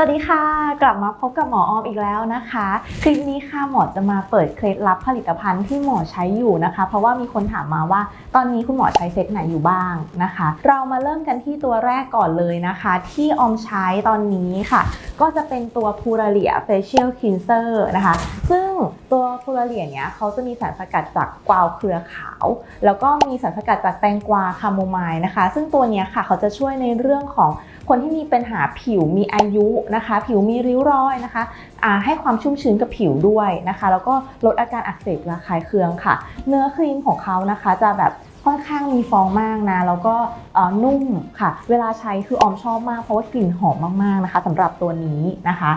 สวัสดีค่ะ กลับมาพบกับหมอออมอีกแล้วนะคะ คลิปนี้ค่ะหมอจะมาเปิดเคล็ดลับผลิตภัณฑ์ที่หมอใช้อยู่นะคะ เพราะว่ามีคนถามมาว่า ตอนนี้คุณหมอใช้เซตไหนอยู่บ้างนะคะ เรามาเริ่มกันที่ตัวแรกก่อนเลยนะคะ ที่ออมใช้ตอนนี้ค่ะ ก็จะเป็นตัวพูราเลีย Facial Cleanser นะคะ ซึ่ง ตัวพูราเลียเนี้ยเขาจะมีสารสกัดจากกวาวเครือขาว แล้วก็มีสารสกัดจากแตงกวาคาโมไมล์นะคะ ซึ่งตัวเนี้ยค่ะเขาจะช่วยในเรื่องของคนที่มีปัญหาผิวมีอายุนะคะ ผิวมีริ้วรอยนะคะให้ความชุ่มชื้นกับผิวด้วยนะคะ แล้วก็ลดอาการอักเสบระคายเคืองค่ะ เนื้อครีมของเขานะคะจะแบบ ค่อนข้างมีฟองมากนะแล้วก็นุ่มค่ะ เวลาใช้คือออมชอบมากเพราะว่ากลิ่นหอมมากๆนะคะสำหรับตัวนี้นะคะ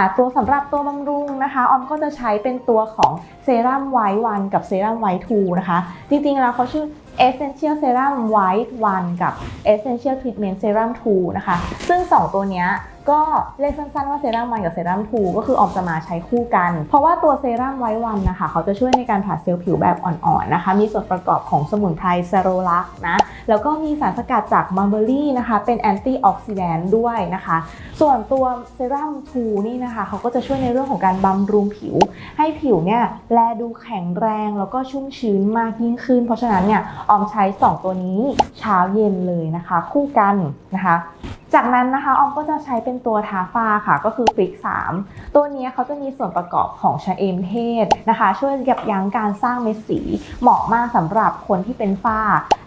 ะตัวสำหรับตัวบำรุงนะคะออมก็จะใช้เป็นตัวของเซรั่มไวท์วันกับเซรั่มไวท์ทูนะคะ จริงๆแล้วเขาชื่อ Essential Serum White 1 กับ Essential Treatment Serum 2 นะคะ ซึ่ง 2 ตัวเนี้ยก็เรียกสั้นๆว่าเซรั่ม1กับเซรั่ม2ก็คือออกจะมาใช้คู่กัน เพราะว่าตัวเซรั่มไวท์วันนะคะ เขาจะช่วยในการผลัดเซลล์ผิวแบบอ่อนๆนะคะ มีส่วนประกอบของสมุนไพรเซโรลักนะ แล้วก็มีสารสกัดจากมัลเบอรี่นะคะ เป็นแอนตี้ออกซิแดนต์ด้วยนะคะ ส่วนตัวเซรั่ม2นี่นะคะ เขาก็จะช่วยในเรื่องของการบำรุงผิว ให้ผิวเนี่ยแลดูแข็งแรงแล้วก็ชุ่มชื้นมากยิ่งขึ้น เพราะฉะนั้นเนี่ยออมใช้ 2 ตัวนี้เช้าเย็นเลยนะคะ คู่กันนะคะ จากนั้นนะคะออมก็จะใช้เป็นตัวทาฟ้าค่ะก็คือฟลิก3ตัวนี้เขาจะมีส่วนประกอบของชะเอมเทศนะคะ ช่วยยับยั้งการสร้างเม็ดสี เหมาะมากสำหรับคนที่เป็นฝ้า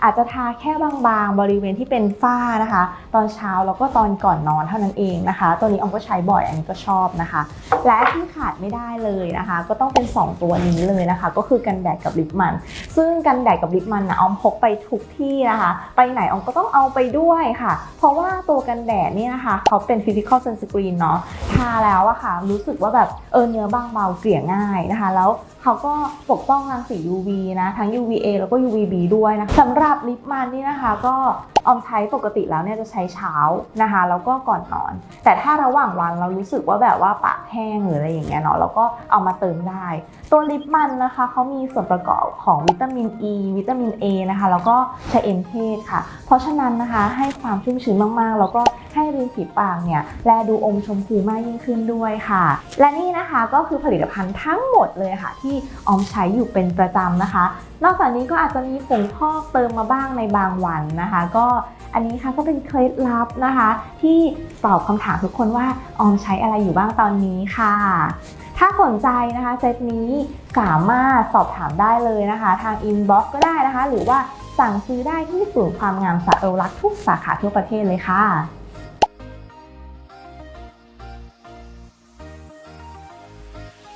อาจจะทาแค่บางๆ บริเวณที่เป็นฝ้านะคะ ตอนเช้าแล้วก็ตอนก่อนนอนเท่านั้นเองนะคะ ตัวนี้ออมก็ใช้บ่อยอันนี้ก็ชอบนะคะ และที่ขาดไม่ได้เลยนะคะ ก็ต้องเป็น 2 ตัวนี้เลยนะคะ ก็คือกันแดดกับลิปมัน ซึ่งกันแดดกับลิปมันนะออมพกไปทุกที่นะคะ ไปไหนออมก็ต้องเอาไปด้วยค่ะ เพราะว่าตัวกันแดดเนี่ยนะคะเขาเป็น physical sunscreen เนาะทาแล้วอะค่ะ รู้สึกว่าแบบเออเนื้อบางเบาเกลี่ยง่ายนะคะ แล้วเขาก็ปกป้องรังสี UV นะทั้ง UVA แล้วก็ UVB ด้วยนะสำหรับลิปมันนี่นะคะ ก็ออมใช้ปกติแล้วเนี่ยจะใช้เช้านะคะ แล้วก็ก่อนนอน แต่ถ้าระหว่างวันเรารู้สึกว่าแบบว่าปากแห้งหรืออะไรอย่างเงี้ยเนาะเราก็เอามาเติมได้ ตัวลิปมันนะคะเขามีส่วนประกอบของวิตามิน E วิตามิน A นะคะ แล้วก็ชะเอมเทศค่ะ เพราะฉะนั้นนะคะให้ความชุ่มชื้นมากๆ แล้วก็ให้ริมฝีปากเนี่ยแลดูอมชมพูมากยิ่งขึ้นด้วยค่ะ และนี่นะคะก็คือผลิตภัณฑ์ทั้งหมดเลยค่ะ ที่ออมใช้อยู่เป็นประจำนะคะ นอกจากนี้ก็อาจจะมีผงพอกเติมมาบ้างในบางวันนะคะ ก็อันนี้ค่ะก็เป็นเคล็ดลับนะคะ ที่ตอบคำถามทุกคนว่าออมใช้อะไรอยู่บ้างตอนนี้ค่ะถ้าสนใจนะคะเซตนี้สามารถสอบถามได้เลยนะคะ ทางอินบ็อกซ์ก็ได้นะคะ หรือว่าสั่งซื้อได้ที่ศูนย์ความงามสะเอลรักทุกสาขาทั่วประเทศเลยค่ะ